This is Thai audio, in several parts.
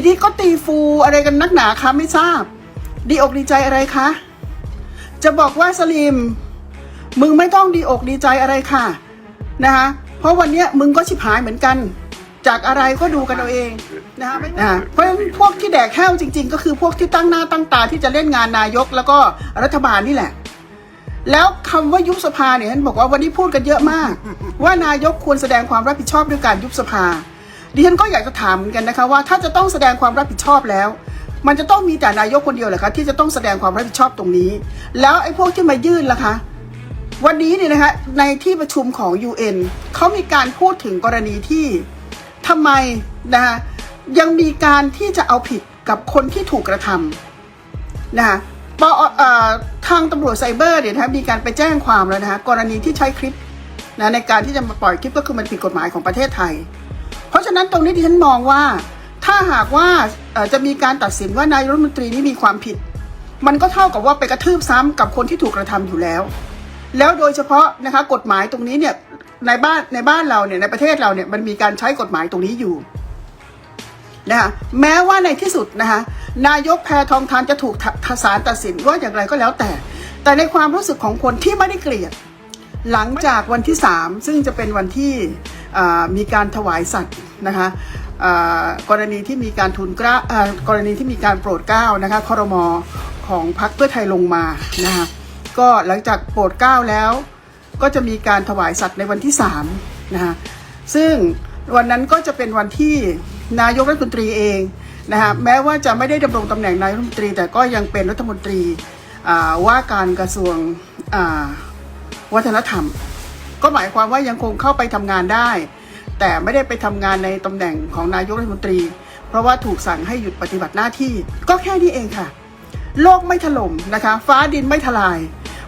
ทีนี้ก็ตีฟูอะไรกันนักหนาคะไม่ทราบ ดีอกดีใจอะไรคะ จะบอกว่าสลิม มึงไม่ต้องดีอกดีใจอะไรค่ะนะคะเพราะวันเนี้ยมึงก็ชิบหายเหมือนกัน จากอะไรก็ดูกันเอาเองนะคะไม่นะคะเพราะฉะนั้นพวกที่แดกแห้วจริง ๆ ก็คือพวกที่ตั้งหน้าตั้งตาที่จะเล่นงานนายกแล้วก็รัฐบาลนี่แหละ แล้วคำว่ายุบสภาเนี่ยท่านบอกว่าวันนี้พูดกันเยอะมาก ว่านายกควรแสดงความรับผิดชอบด้วยการยุบสภา ดิฉันก็อยากจะถามเหมือนกันนะคะว่าถ้าจะต้องแสดงความรับผิดชอบแล้ว มันจะต้องมีแต่นายกคนเดียวเหรอคะที่จะต้องแสดงความรับผิดชอบตรงนี้ แล้วไอ้พวกที่มายื่นล่ะคะวันนี้เนี่ยนะคะในที่ประชุมของ UN เขามีการพูดถึงกรณีที่ทำไมนะคะยังมีการที่จะเอาผิดกับคนที่ถูกกระทำนะคะปอทางตำรวจไซเบอร์เนี่ยนะคะมีการไปแจ้งความแล้วนะคะกรณีที่ใช้คลิปนะในการที่จะมาปล่อยคลิปก็คือมันผิดกฎหมายของประเทศไทย เพราะฉะนั้นตรงนี้ที่ฉันมองว่า ถ้าหากว่าจะมีการตัดสินว่านายรัฐมนตรีนี้มีความผิด มันก็เท่ากับว่าไปกระทืบซ้ำกับคนที่ถูกกระทำอยู่แล้ว แล้วโดยเฉพาะนะคะกฎหมายตรงนี้เนี่ยในบ้านในบ้านเราเนี่ยในประเทศเราเนี่ยมันมีการใช้กฎหมายตรงนี้อยู่นะคะแม้ว่าในที่สุดนะคะนายกแพทองทานจะถูกทศาลตัดสินว่าอย่างไรก็แล้วแต่ แต่ในความรู้สึกของคนที่ไม่ได้เกลียด หลังจากวันที่3ซึ่งจะเป็นวันที่ มีการถวายสัตว์นะคะกรณีที่มีการทุนกล้ากรณีที่มีการโปรดเกล้านะคะคอรมอของพรรคเพื่อไทยลงมานะคะก็หลังจากโปรดเกล้าแล้ว ก็จะมีการถวายสัตว์ในวันที่3นะคะซึ่งวันนั้นก็จะเป็นวันที่นายกรัฐมนตรีเองนะคะแม้ว่าจะไม่ได้ดำรงตำแหน่งนายกรัฐมนตรี แต่ก็ยังเป็นรัฐมนตรีว่าการกระทรวงวัฒนธรรม ก็หมายความว่ายังคงเข้าไปทำงานได้ แต่ไม่ได้ไปทำงานในตำแหน่งของนายกรัฐมนตรี เพราะว่าถูกสั่งให้หยุดปฏิบัติหน้าที่ ก็แค่นี้เองค่ะ โลกไม่ถล่มนะคะ ฟ้าดินไม่ทลาย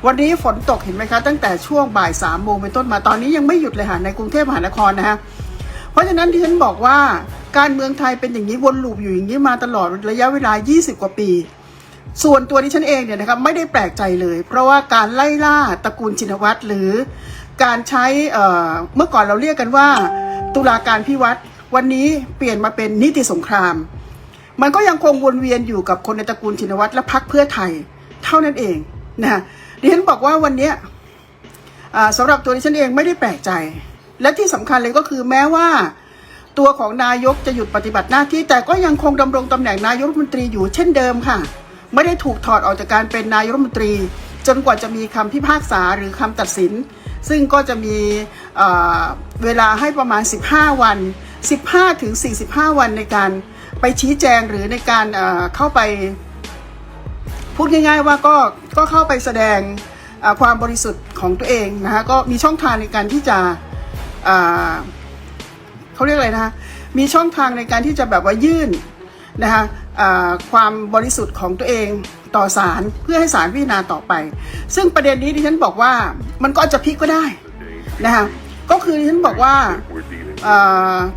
วันนี้ฝนตกเห็นไหมคะ ตั้งแต่ช่วงบ่ายสามโมงเป็นต้นมาตอนนี้ยังไม่หยุดเลยค่ะในกรุงเทพมหานครนะคะเพราะฉะนั้นที่ฉันบอกว่าการเมืองไทยเป็นอย่างนี้วนลูปอยู่อย่างนี้มาตลอดระยะเวลา 20 กว่าปี ส่วนตัวดิฉันเองเนี่ยนะครับไม่ได้แปลกใจเลย เพราะว่าการไล่ล่าตระกูลชินวัตรหรือ การใช้เมื่อก่อนเราเรียกกันว่า ตุลาการพิวัตรวันนี้เปลี่ยนมาเป็นนิติสงคราม มันก็ยังคงวนเวียนอยู่กับคนในตระกูลชินวัตรและพรรคเพื่อไทยเท่านั้นเองนะดิฉันบอกว่าวันนี้สำหรับตัวดิฉันเองไม่ได้แปลกใจ และที่สำคัญเลยก็คือแม้ว่าตัวของนายกจะหยุดปฏิบัติหน้าที่แต่ก็ยังคงดำรงตำแหน่งนายกรัฐมนตรีอยู่เช่นเดิมค่ะ ไม่ได้ถูกถอดออกจากการเป็นนายกรัฐมนตรี จนกว่าจะมีคำพิพากษาหรือคำตัดสิน ซึ่งก็จะมีเเวลาให้ประมาณ 15 วัน 15 ถึง 45 วันในการไปชี้แจงหรือในการเเข้าไป พูดง่ายๆว่าก็ก็เข้าไปแสดงความบริสุทธิ์ของตัวเองนะคะก็มีช่องทางในการที่จะเขาเรียกอะไรนะคะมีช่องทางในการที่จะแบบว่ายื่น นะคะความบริสุทธิ์ของตัวเองต่อศาลเพื่อให้ศาลพิจารณาต่อไป ซึ่งประเด็นนี้ดิฉันบอกว่ามันก็อาจจะพลิกก็ได้นะคะก็คือดิฉันบอกว่า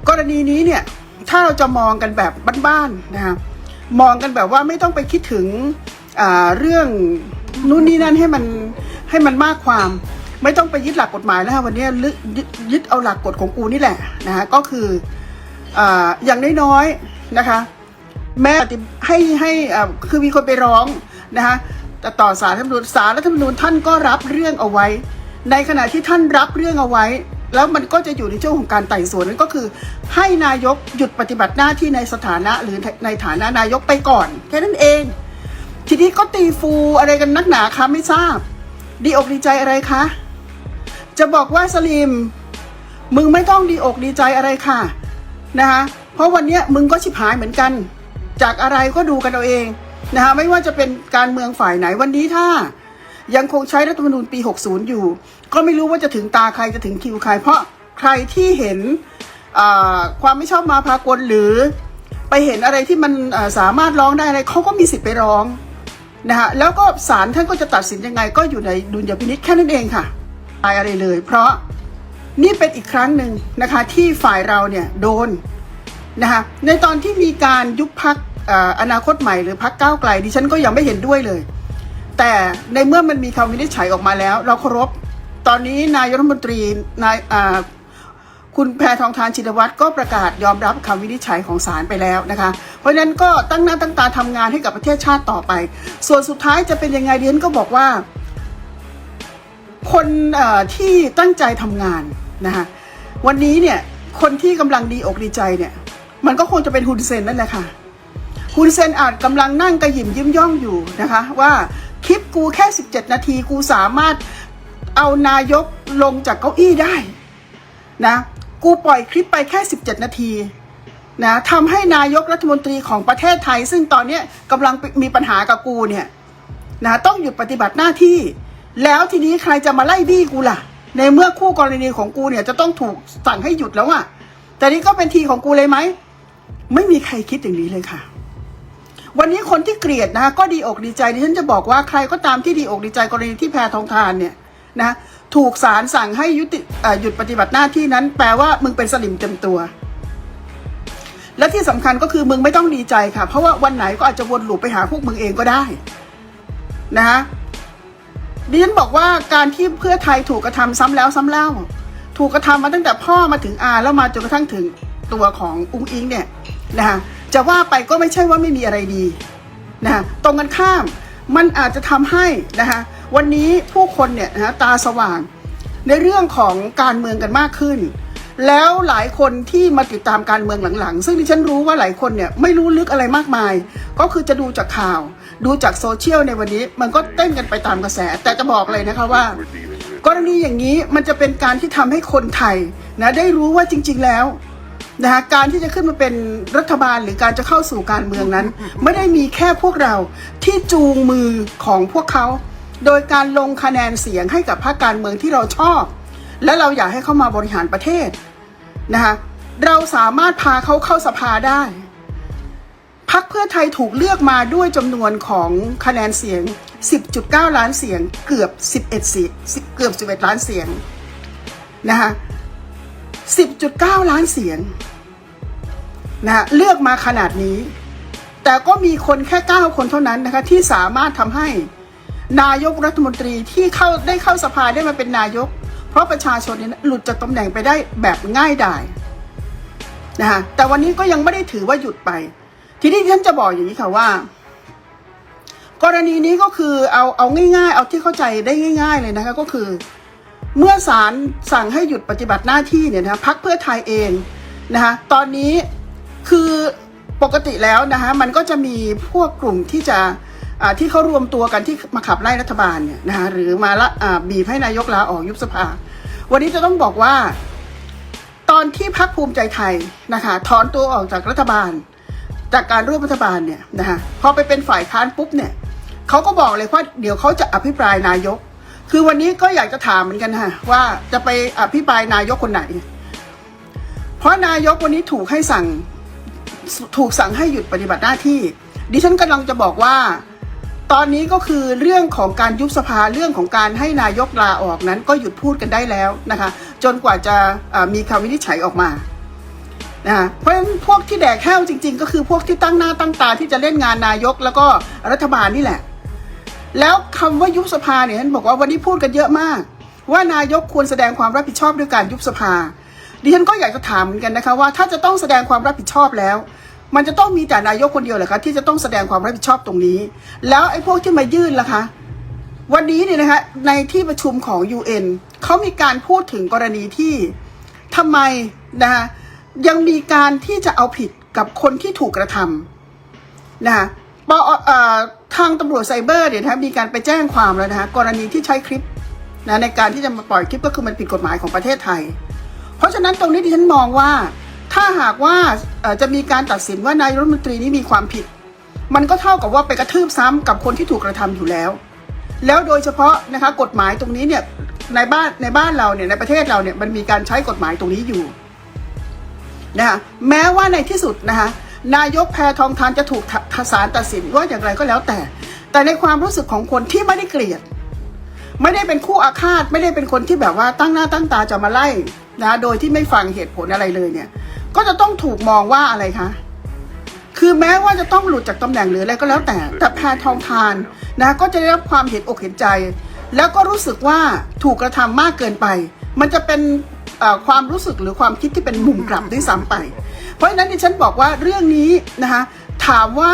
กรณีนี้เนี่ยถ้าเราจะมองกันแบบบ้านๆนะคะมองกันแบบว่าไม่ต้องไปคิดถึงเรื่องนู่นนี่นั่นให้มันให้มันมากความไม่ต้องไปยึดหลักกฎหมายแล้วค่ะวันนี้ยึดเอาหลักกฎของกูนี่แหละนะคะก็คือออย่างน้อยๆนะคะ แม้ปฏิให้ให้อ่าคือมีคนไปร้องนะคะแต่ต่อสารรัฐธรรมนูญสารรัฐธรรมนูญท่านก็รับเรื่องเอาไว้ ในขณะที่ท่านรับเรื่องเอาไว้ แล้วมันก็จะอยู่ในช่วงของการไต่สวนนั่นก็คือ ให้นายกหยุดปฏิบัติหน้าที่ในสถานะหรือในฐานะนายกไปก่อน แค่นั้นเอง ทีนี้ก็ตีฟูอะไรกันนักหนาคะไม่ทราบ ดีอกดีใจอะไรคะ จะบอกว่าสลิมมึงไม่ต้องดีอกดีใจอะไรค่ะนะคะเพราะวันนี้มึงก็ชิบหายเหมือนกัน จากอะไรก็ดูกันเอาเองนะคะไม่ว่าจะเป็นการเมืองฝ่ายไหนวันนี้ถ้า ยังคงใช้รัฐธรรมนูญปี 60 อยู่ ก็ไม่รู้ว่าจะถึงตาใครจะถึงคิวใคร เพราะใครที่เห็นความไม่ชอบมาพากลหรือไปเห็นอะไรที่มันสามารถร้องได้อะไรเขาก็มีสิทธิ์ไปร้องนะคะแล้วก็ศาลท่านก็จะตัดสินยังไง ก็อยู่ในดุลยพินิจแค่นั้นเองค่ะตายอะไรเลย เพราะนี่เป็นอีกครั้งหนึ่งนะคะที่ฝ่ายเราเนี่ยโดน นะคะในตอนที่มีการยุบพักอนาคตใหม่หรือพักก้าวไกลดิฉันก็ยังไม่เห็นด้วยเลย แต่ในเมื่อมันมีคำวินิจฉัยออกมาแล้ว เราเคารพตอนนี้นายรัฐมนตรีนายคุณแพทองทานชินวัตรก็ประกาศยอมรับคำวินิจฉัยของศาลไปแล้วนะคะ เพราะฉะนั้นก็ตั้งหน้าตั้งตาทำงานให้กับประเทศชาติต่อไป ส่วนสุดท้ายจะเป็นยังไงเดียนก็บอกว่า คนที่ตั้งใจทำงานนะคะวันนี้เนี่ยคนที่กำลังดีอกดีใจเนี่ย มันก็คงจะเป็นฮุนเซนนั่นแหละค่ะฮุนเซนอาจกำลังนั่งกระหยิมยิ้มย่องอยู่นะคะ ว่าคลิปกูแค่ 17 นาทีกูสามารถเอานายกลงจากเก้าอี้ได้นะกูปล่อยคลิปไปแค่ 17 นาทีนะทำให้นายกรัฐมนตรีของประเทศไทย ซึ่งตอนนี้กำลังมีปัญหากับกูเนี่ยนะต้องหยุดปฏิบัติหน้าที่ แล้วทีนี้ใครจะมาไล่บี้กูล่ะ ในเมื่อคู่กรณีของกูเนี่ยจะต้องถูกสั่งให้หยุดแล้วอะแต่นี่ก็เป็นทีของกูเลยไหม ไม่มีใครคิดอย่างนี้เลยค่ะ วันนี้คนที่เกลียดนะ ก็ดีอกดีใจดิฉันจะบอกว่าใครก็ตามที่ดีอกดีใจกรณีที่แพทองทานเนี่ยนะถูกศาลสั่งให้ยุติหยุดปฏิบัติหน้าที่นั้น แปลว่ามึงเป็นสลิมเต็มตัว และที่สำคัญก็คือมึงไม่ต้องดีใจค่ะ เพราะว่าวันไหนก็อาจจะวนหลูปไปหาพวกมึงเองก็ได้ นะดิฉันบอกว่าการที่เพื่อไทยถูกกระทำซ้ำแล้วซ้ำเล่า ถูกกระทำมาตั้งแต่พ่อมาถึงอาแล้วมาจนกระทั่งถึง ตัวของอุ้งอิงเนี่ยนะคะจะว่าไปก็ไม่ใช่ว่าไม่มีอะไรดีนะคะตรงกันข้ามมันอาจจะทำให้นะคะวันนี้ผู้คนเนี่ยนะคะตาสว่าง ในเรื่องของการเมืองกันมากขึ้น แล้วหลายคนที่มาติดตามการเมืองหลังๆ ซึ่งดิฉันรู้ว่าหลายคนเนี่ยไม่รู้ลึกอะไรมากมาย ก็คือจะดูจากข่าว ดูจากโซเชียลในวันนี้ มันก็เต้นกันไปตามกระแส แต่จะบอกเลยนะคะว่ากรณีอย่างนี้มันจะเป็นการที่ทำให้คนไทยนะได้รู้ว่าจริง ๆ แล้ว นะคะการที่จะขึ้นมาเป็นรัฐบาลหรือการจะเข้าสู่การเมืองนั้น ไม่ได้มีแค่พวกเราที่จูงมือของพวกเขา โดยการลงคะแนนเสียงให้กับพรรคการเมืองที่เราชอบ และเราอยากให้เขามาบริหารประเทศนะคะเราสามารถพาเขาเข้าสภาได้พักเพื่อไทยถูกเลือกมาด้วยจำนวนของคะแนนเสียง 10.9 ล้านเสียง เกือบ 11เสียงเกือบ 11 ล้านเสียงนะคะ 10.9 ล้านเสียงนะเลือกมาขนาดนี้ แต่ก็มีคนแค่ 9 คนเท่านั้นนะคะที่สามารถทำให้นายกรัฐมนตรีที่เข้าได้เข้าสภาได้มาเป็นนายก เพราะประชาชนเนี่ยหลุดจากตำแหน่งไปได้แบบง่ายดายนะคะแต่วันนี้ก็ยังไม่ได้ถือว่าหยุดไป ทีนี้ฉันจะบอกอย่างนี้ค่ะว่า กรณีนี้ก็คือเอาเอาง่าย ๆ เอาที่เข้าใจได้ง่าย ๆ เลยนะคะก็คือ เมื่อศาลสั่งให้หยุดปฏิบัติหน้าที่เนี่ยนะพักเพื่อไทยเองนะคะตอนนี้คือปกติแล้วนะคะมันก็จะมีพวกกลุ่มที่จะที่เขารวมตัวกันที่มาขับไล่รัฐบาลเนี่ยนะคะหรือมาละบีบให้นายกลาออกยุบสภา วันนี้จะต้องบอกว่า ตอนที่พักภูมิใจไทยนะคะถอนตัวออกจากรัฐบาล จากการร่วมรัฐบาลเนี่ยนะคะพอไปเป็นฝ่ายค้านปุ๊บเนี่ยเขาก็บอกเลยว่าเดี๋ยวเขาจะอภิปรายนายก คือวันนี้ก็อยากจะถามเหมือนกันค่ะว่าจะไปอภิปรายนายกคนไหน เพราะนายกวันนี้ถูกให้สั่งถูกสั่งให้หยุดปฏิบัติหน้าที่ ดิฉันกำลังจะบอกว่า ตอนนี้ก็คือเรื่องของการยุบสภาเรื่องของการให้นายกลาออกนั้น ก็หยุดพูดกันได้แล้วนะคะ จนกว่าจะมีคำวินิจฉัยออกมานะะเพราะฉะนั้นพวกที่แดกแห้วจริง ๆ ก็คือพวกที่ตั้งหน้าตั้งตาที่จะเล่นงานนายกแล้วก็รัฐบาลนี่แหละ แล้วคำว่ายุบสภาเนี่ยฉันบอกว่าวันนี้พูดกันเยอะมาก ว่านายกควรแสดงความรับผิดชอบด้วยการยุบสภา ดิฉันก็อยากจะถามเหมือนกันนะคะว่าถ้าจะต้องแสดงความรับผิดชอบแล้ว มันจะต้องมีแต่นายกคนเดียวเหรอคะที่จะต้องแสดงความรับผิดชอบตรงนี้ แล้วไอ้พวกที่มายื่นล่ะคะ วันนี้เนี่ยนะคะในที่ประชุมของ UN เขามีการพูดถึงกรณีที่ทำไมนะคะยังมีการที่จะเอาผิดกับคนที่ถูกกระทำนะคะ ปอเอ่อทางตำรวจไซเบอร์เนี่ยนะคะมีการไปแจ้งความแล้วนะคะกรณีที่ใช้คลิปนะในการที่จะมาปล่อยคลิปก็คือมันผิดกฎหมายของประเทศไทย เพราะฉะนั้นตรงนี้ดิฉันมองว่า ถ้าหากว่าจะมีการตัดสินว่านายรัฐมนตรีนี้มีความผิด มันก็เท่ากับว่าไปกระทืบซ้ำกับคนที่ถูกกระทำอยู่แล้ว แล้วโดยเฉพาะนะคะกฎหมายตรงนี้เนี่ยในบ้านในบ้านเราเนี่ยในประเทศเราเนี่ยมันมีการใช้กฎหมายตรงนี้อยู่นะคะแม้ว่าในที่สุดนะคะ นายกแพทองทานจะถูกทศาลตัดสินว่าอย่างไรก็แล้วแต่ แต่ในความรู้สึกของคนที่ไม่ได้เกลียด ไม่ได้เป็นคู่อาฆาตไม่ได้เป็นคนที่แบบว่าตั้งหน้าตั้งตาจะมาไล่นะโดยที่ไม่ฟังเหตุผลอะไรเลยเนี่ย ก็จะต้องถูกมองว่าอะไรคะคือแม้ว่าจะต้องหลุดจากตำแหน่งหรืออะไรก็แล้วแต่ แต่แพทองทานนะก็จะได้รับความเห็นอกเห็นใจ แล้วก็รู้สึกว่าถูกกระทำมากเกินไป มันจะเป็น ความรู้สึกหรือความคิดที่เป็นมุมกลับด้วยซ้ำไป เพราะฉะนั้นดิฉันบอกว่าเรื่องนี้นะคะถามว่า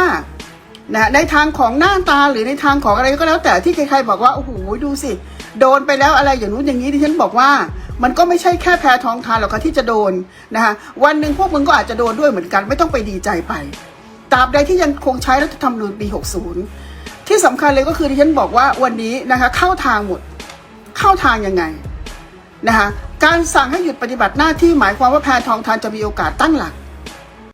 นะในทางของหน้าตาหรือในทางของอะไรก็แล้วแต่ที่ใครๆบอกว่าโอ้โหดูสิ โดนไปแล้วอะไรอย่างนู้นอย่างนี้ดิฉันบอกว่ามันก็ไม่ใช่แค่แพ้ท้องทานหรอกค่ะที่จะโดนนะคะวันหนึ่งพวกมึงก็อาจจะโดนด้วยเหมือนกันไม่ต้องไปดีใจไปตราบใดที่ยังคงใช้รัฐธรรมนูญปี 60 ที่สำคัญเลยก็คือดิฉันบอกว่าวันนี้นะคะเข้าทางหมดเข้าทางยังไงนะคะ การสั่งให้หยุดปฏิบัติหน้าที่หมายความว่าแพทองทานจะมีโอกาสตั้งหลัก